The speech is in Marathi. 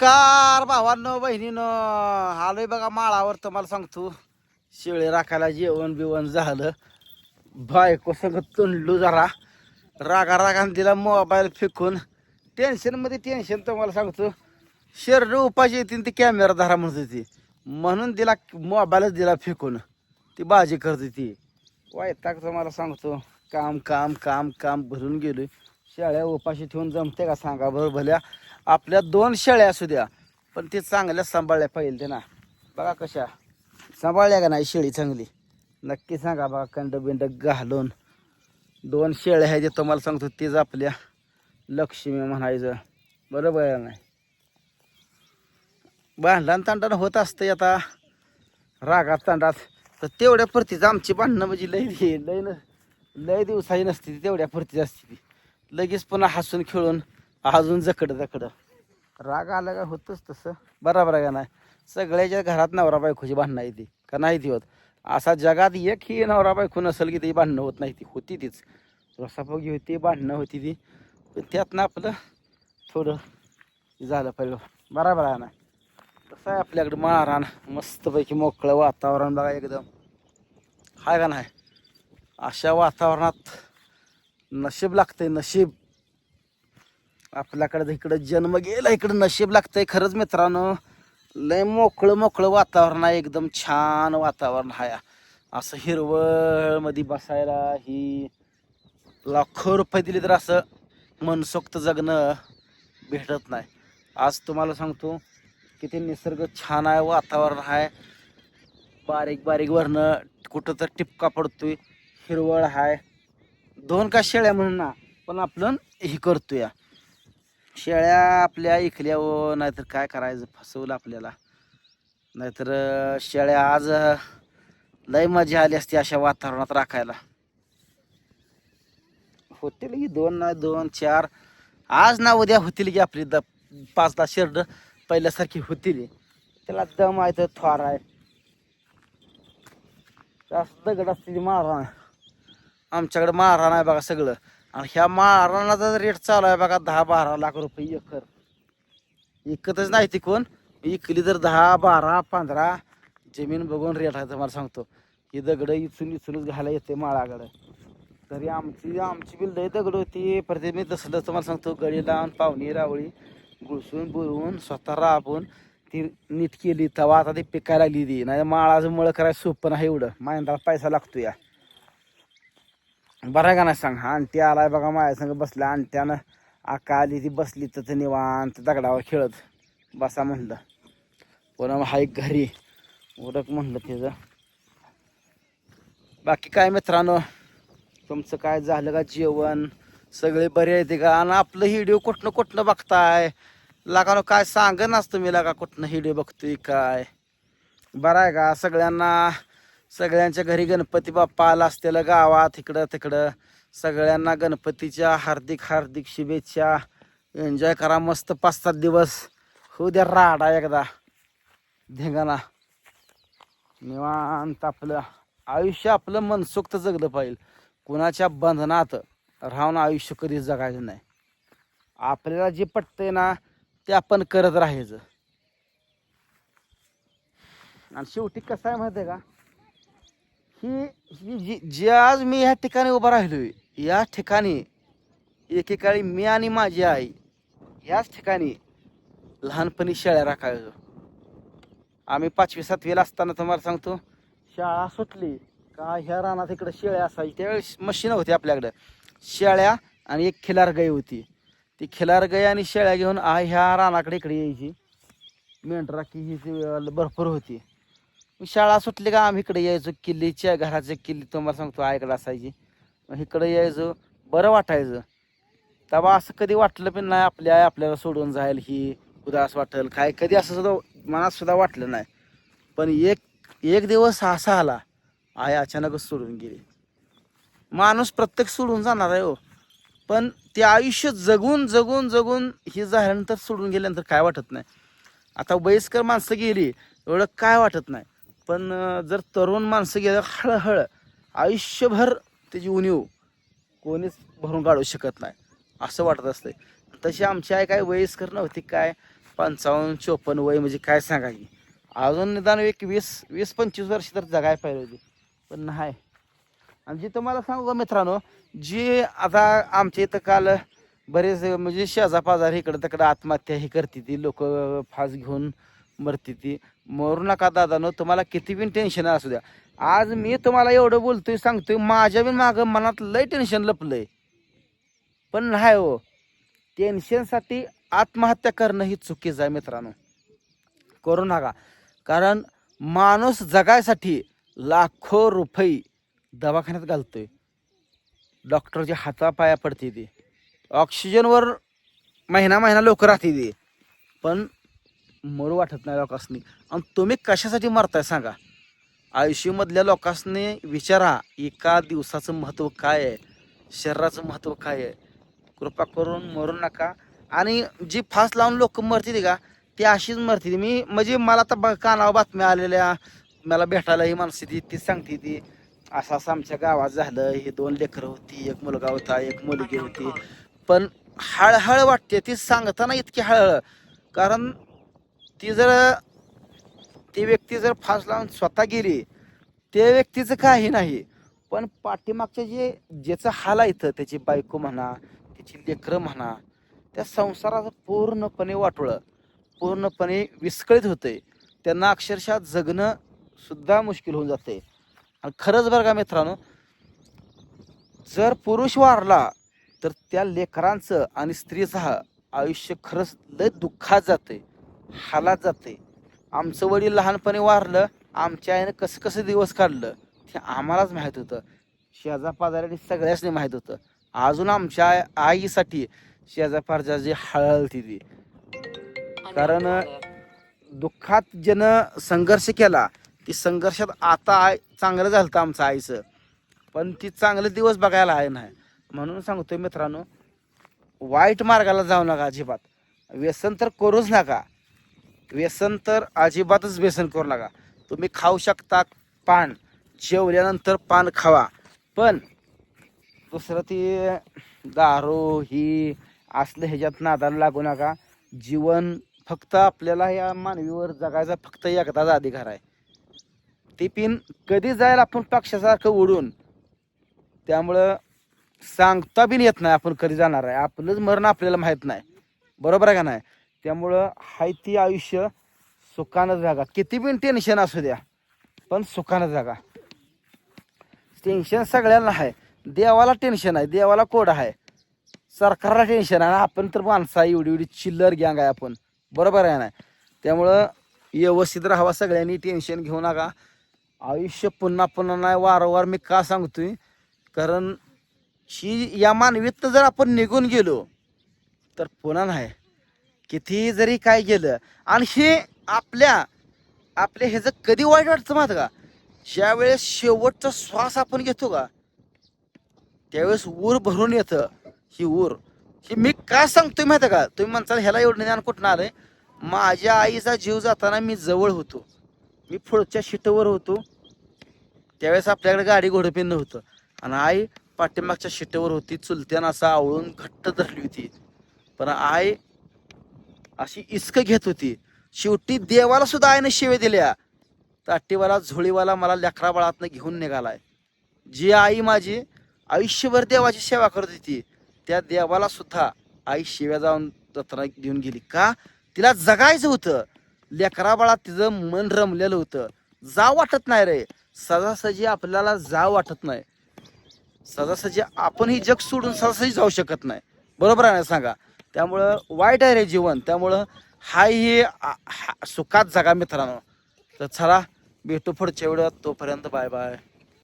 नमस्कार भावांनो बहिणीनं. आलोय बघा माळावर तुम्हाला सांगतो. शेळे राखायला जेवण बिवण झालं. बायको सगळं तुंडलो जरा. रागा रागाने दिला मोबाईल फेकून. टेन्शनमध्ये टेन्शन तुम्हाला सांगतो. शरीर उपाशी येतील ती कॅमेरा धरा म्हणत होती. म्हणून दिला मोबाईलच दिला फेकून. ती बाजी करत होती. वायताक तुम्हाला सांगतो. काम काम काम काम भरून गेलोय. शेळ्या उपाशी ठेवून जमते का सांगा बरं भल्या. आपल्या दोन शेळ्या असू द्या पण ते चांगल्या सांभाळल्या पाहिजे ते ना. बघा कशा. सांभाळल्या का नाही शेळी चांगली? नक्की सांगा बघा कंड बिंड घालून. दोन शेळ्या ह्या जे तुम्हाला सांगतो तेच आपल्या लक्ष्मी म्हणायचं. बरोबर नाही? भांडण तांडण होत असतं आता. रागात तांडात. तर तेवढ्या परतीचं आमची भांडणं म्हणजे लय लय न लय दिवसाही नसते ती तेवढ्या परतीच असते ती. लगेच पुन्हा हसून खेळून अजून जकड जकड. राग आला का होतच तसं. बरोबर आहे का नाही? सगळ्याच्या घरात नवरा बायकोची भांडणं येते का नाही ती होत? असा जगात एक ही नवरा बायको नसेल की ती भांडणं होत नाही ती होती तीच. रसापोगी होती भांडणं होती ती. पण त्यातनं आपलं थोडं झालं पाहिजे बरोबर आहे ना कसं आहे आपल्याकडं मारान मस्तपैकी मोकळं वातावरण बघा एकदम. हाय का नाही? अशा वातावरणात नशीब लागतंय नशीब. आपल्याकडं इकडं जन्म गेला इकडं नशीब लागतंय खरंच मित्रांनो. लय मोकळं मोकळं वातावरण आहे एकदम छान वातावरण आहे. असं हिरवळमध्ये बसायला ही लाखो रुपये दिले तर असं मनसोक्त जगणं भेटत नाही. आज तुम्हाला सांगतो किती निसर्ग छान आहे वातावरण आहे. बारीक बारीक वरणं कुठं तर टिपका पडतोय हिरवळ आहे. दोन का शेळ्या म्हणून ना पण आपण हे करतोय. शेळ्या आपल्या इकल्या व नाहीतर काय करायचं? फसवलं आपल्याला. नाहीतर शेळ्या आज लय मजा आली असती अशा वातावरणात राखायला. होतील की दोन ना दोन चार. आज ना उद्या होतील की आपली द पाच दहा शेरड. पहिल्यासारखी होतील. त्याला दम आहे तर थोर आहे. जास्त दगड असते मारहाण आमच्याकडे मारहाण आहे बघा सगळं. आणि ह्या मारहाणाचा रेट चालू आहे बघा दहा बारा लाख रुपये एकर. इकतच नाही ती कोण इकली तर दहा बारा पंधरा जमीन बघून रेट आहे तुम्हाला सांगतो. ही दगड इचून इचूनच घालायला येते माळाकडं. तरी आमची आमची बिल लई दगड होती. परत मी तसलं तुम्हाला सांगतो गडी लावून पाहुणी रावळी गुळसून बुरवून स्वतः राबून ती नीट केली. तवा आता ती पिकायला लागली ती. नाही माळाचं मळ करायला सोपं नाही एवढं. मायंदाला पैसा लागतो या बरं आहे का नाही सांग? आणटी आलाय बघा माझ्या संग बसला आणट्यानं आका आली ती बसली तर निवांत दगडावर खेळत बसा म्हणलं. पुन्हा हाय घरी. उरक म्हणलं तिचं. बाकी काय मित्रांनो? तुमचं काय झालं का जेवण? सगळे बरे आहेत का? आणि आपलं व्हिडिओ कुठनं कुठनं बघताय? लागानो काय सांग नाच तुम्ही लागा कुठनं व्हिडिओ बघतोय काय? बरं आहे का? सगळ्यांना सगळ्यांच्या घरी गणपती बाप्पा आला असलेलं गावात इकडं तिकडं. सगळ्यांना गणपतीच्या हार्दिक हार्दिक शुभेच्छा. एन्जॉय करा मस्त पाच सात दिवस. होऊ द्या राडा एकदा. धिंगाणा. निवांत आपलं आयुष्य आपलं मनसोक्त जगलं पाहिजे कुणाच्या बंधनात राहून आयुष्य कधीच जगायचं नाही. आपल्याला जे पटतंय ना ते आपण करत राहायचं. आणि शेवटी कसं आहे माहिती आहे का? ही ही जी जी आज मी ह्या ठिकाणी उभा राहिलोय या ठिकाणी एकेकाळी मी आणि माझी आई याच ठिकाणी लहानपणी शेळ्या राखायचो. आम्ही पाचवी सातवीला असताना तुम्हाला सांगतो शाळा सुटली का ह्या रानात इकडे शेळ्या असायची. त्यावेळेस मशीन होती आपल्याकडं. शेळ्या आणि एक खिलार गाय होती. ती खिलार गाय आणि शेळ्या घेऊन आ ह्या रानाकडे इकडे यायची. मेंढरा की ही भरपूर होती. शाळा सुटली का आम्ही इकडे यायचो किल्लीच्या घराच्या किल्ली तुम्हाला सांगतो आईकडे असायची. मग इकडे यायचो बरं वाटायचं. तेव्हा असं कधी वाटलं पण नाही आपल्या आई आपल्याला सोडून जाईल ही उदास वाटेल काय कधी असं सुद्धा मनात सुद्धा वाटलं नाही. पण एक एक दिवस असा आला आई अचानकच सोडून गेली. माणूस प्रत्येक सोडून जाणार आहे हो. पण ते आयुष्य जगून जगून जगून हे झाल्यानंतर सोडून गेल्यानंतर काय वाटत नाही. आता वयस्कर माणसं गेली एवढं काय वाटत नाही. पण जर तरुण माणसं गेलं हळहळ आयुष्यभर त्याची उणीव कोणीच भरून काढू शकत नाही असं वाटत असतंय. तशी आमची आई काय वयस्कर नव्हती काय पंचावन्न चोपन्न वय म्हणजे काय सांगा की. अजून निदान एक वीस वीस पंचवीस वर्ष तर जगाय पाहिजे होती. पण नाही. आणि जे तुम्हाला सांगू का मित्रांनो जी आता आमच्या इथं काल बरेच म्हणजे शेजापाजार इकडं तिकडं आत्महत्या ही करते ती लोक फास घेऊन मरते ती. मरू नका दादानो तुम्हाला किती पण टेन्शन असू द्या. आज मी तुम्हाला एवढं बोलतोय सांगतोय माझ्या बी मागं मनात लय टेन्शन लपलंय. पण नाही हो टेन्शनसाठी आत्महत्या करणं ही चुकीचं आहे मित्रांनो. करू नका. कारण माणूस जगायसाठी लाखो रुपये दवाखान्यात घालतोय. डॉक्टरच्या हातापाया पडते ती. ऑक्सिजनवर महिना महिना लोक राहते ती. पण मरू वाटत नाही लोकांनी आणि तुम्ही कशासाठी मरताय सांगा? आयुष्यामधल्या लोकांनी विचारा एका दिवसाचं महत्त्व काय आहे? शरीराचं महत्त्व काय आहे? कृपा करून मरू नका. आणि जी फास लावून लोक मरतील का ती अशीच मरतील. मी म्हणजे मला आता बघ कानावर बातम्या आलेल्या मला भेटायला ही माणसं ती ती सांगते ती. असं असं आमच्या गावात झालं हे दोन लेकरं होती एक मुलगा होता एक मुलगी होती. पण हळहळ वाटते ती सांगताना इतकी हळहळ. कारण ती जर ती व्यक्ती जर फास लावून स्वतः गेली त्या व्यक्तीचं काही नाही. पण पाठीमागचे जे ज्याचं हाल आहे इथं त्याची बायको म्हणा त्याची लेकरं म्हणा त्या संसाराचं पूर्णपणे वाटोळं पूर्णपणे विस्कळीत होते त्यांना अक्षरशः जगणं सुद्धा मुश्किल होऊन जाते आणि खरंच बरं का मित्रांनो जर पुरुष वारला तर त्या लेकरांचं आणि स्त्रीचं आयुष्य खरंच लय दुःखात जाते हालात जाते आमचं वडील लहानपणी वारलं आमच्या आईनं कसं कसं दिवस काढलं ते आम्हालाच माहीत होतं. शेजा पाजाऱ्याने माहीत होतं. अजून आमच्या आईसाठी शेजा पाजारची हळहळती ती. कारण दुःखात ज्यानं संघर्ष केला ती संघर्षात आता आय चांगलं झालं होतं आमचं आईचं. पण ती चांगले दिवस बघायला आहे नाही. म्हणून सांगतोय मित्रांनो वाईट मार्गाला जाऊ नका अजिबात. व्यसन तर करूच नका. व्यसन तर अजिबातच व्यसन करू नका. तुम्ही खाऊ शकता पान जेवल्यानंतर पान खावा. पण दुसरं ती दारू ही असलं ह्याच्यात नादाला लागू नका. जीवन फक्त आपल्याला या मानवीवर जगायचा फक्त एकदाच अधिकार आहे. ते पिन कधी जाईल आपण पक्षासारखं उडून? त्यामुळं सांगता बिन येत नाही आपण कधी जाणार आहे. आपलंच मरण आपल्याला माहीत नाही. बरोबर आहे का नाही? त्यामुळं हाय ती आयुष्य सुखानं जागा. किती पण टेन्शन असू द्या पण सुखानं जागा. टेन्शन सगळ्यांना आहे देवाला टेन्शन आहे देवाला कोड आहे सरकारला टेन्शन आहे आपण तर माणसं आहे एवढी एवढी चिल्लर गँग आहे आपण. बरोबर आहे ना? त्यामुळं व्यवस्थित राहावा सगळ्यांनी टेन्शन घेऊ नका. आयुष्य पुन्हा पुन्हा नाही वारंवार मी का सांगतोय? कारण ही या मानवीत जर आपण निघून गेलो तर पुन्हा नाही. किती जरी काय गेलं आणि हे आपल्या आपल्या ह्याचं कधी वाईट वाटतं माहिती का? ज्यावेळेस शेवटचा श्वास आपण घेतो का त्यावेळेस ऊर भरून येतं ही ऊर. ही मी का सांगतोय माहिती का? तुम्ही म्हणताल ह्याला एवढं ज्ञान कुठं आलंय? माझ्या आईचा जीव जाताना मी जवळ होतो. मी पुढच्या शिटवर होतो. त्यावेळेस आपल्याकडे गाडी घोडपिन नव्हतं आणि आई पाठीमागच्या शिटेवर होती चुलत्यानं असं आवळून घट्ट धरली होती. पण आई अशी इस्क घेत होती. शेवटी देवाला सुद्धा आईने शिवे दिल्या. ताटीवाला झोळीवाला मला लेकरा बाळातनं घेऊन निघालाय. जी आई माझी आयुष्यभर देवाची सेवा करत होती त्या देवाला सुद्धा आई शिव्या जाऊन जत्रा देऊन गेली. का? तिला जगायचं होतं. लेकरा बाळात तिचं मन रमलेलं होतं. जा वाटत नाही रे. सजासजी आपल्याला जा वाटत नाही. सजासजी आपण ही जग सोडून सजासजी जाऊ शकत नाही. बरोबर आहे ना सांगा? त्यामुळं वाईट आहे रे जीवन. त्यामुळं हाय हे हा- सुखात जगा मित्रांनो. तर चला भेटू पुढच्या वेळात तोपर्यंत बाय बाय.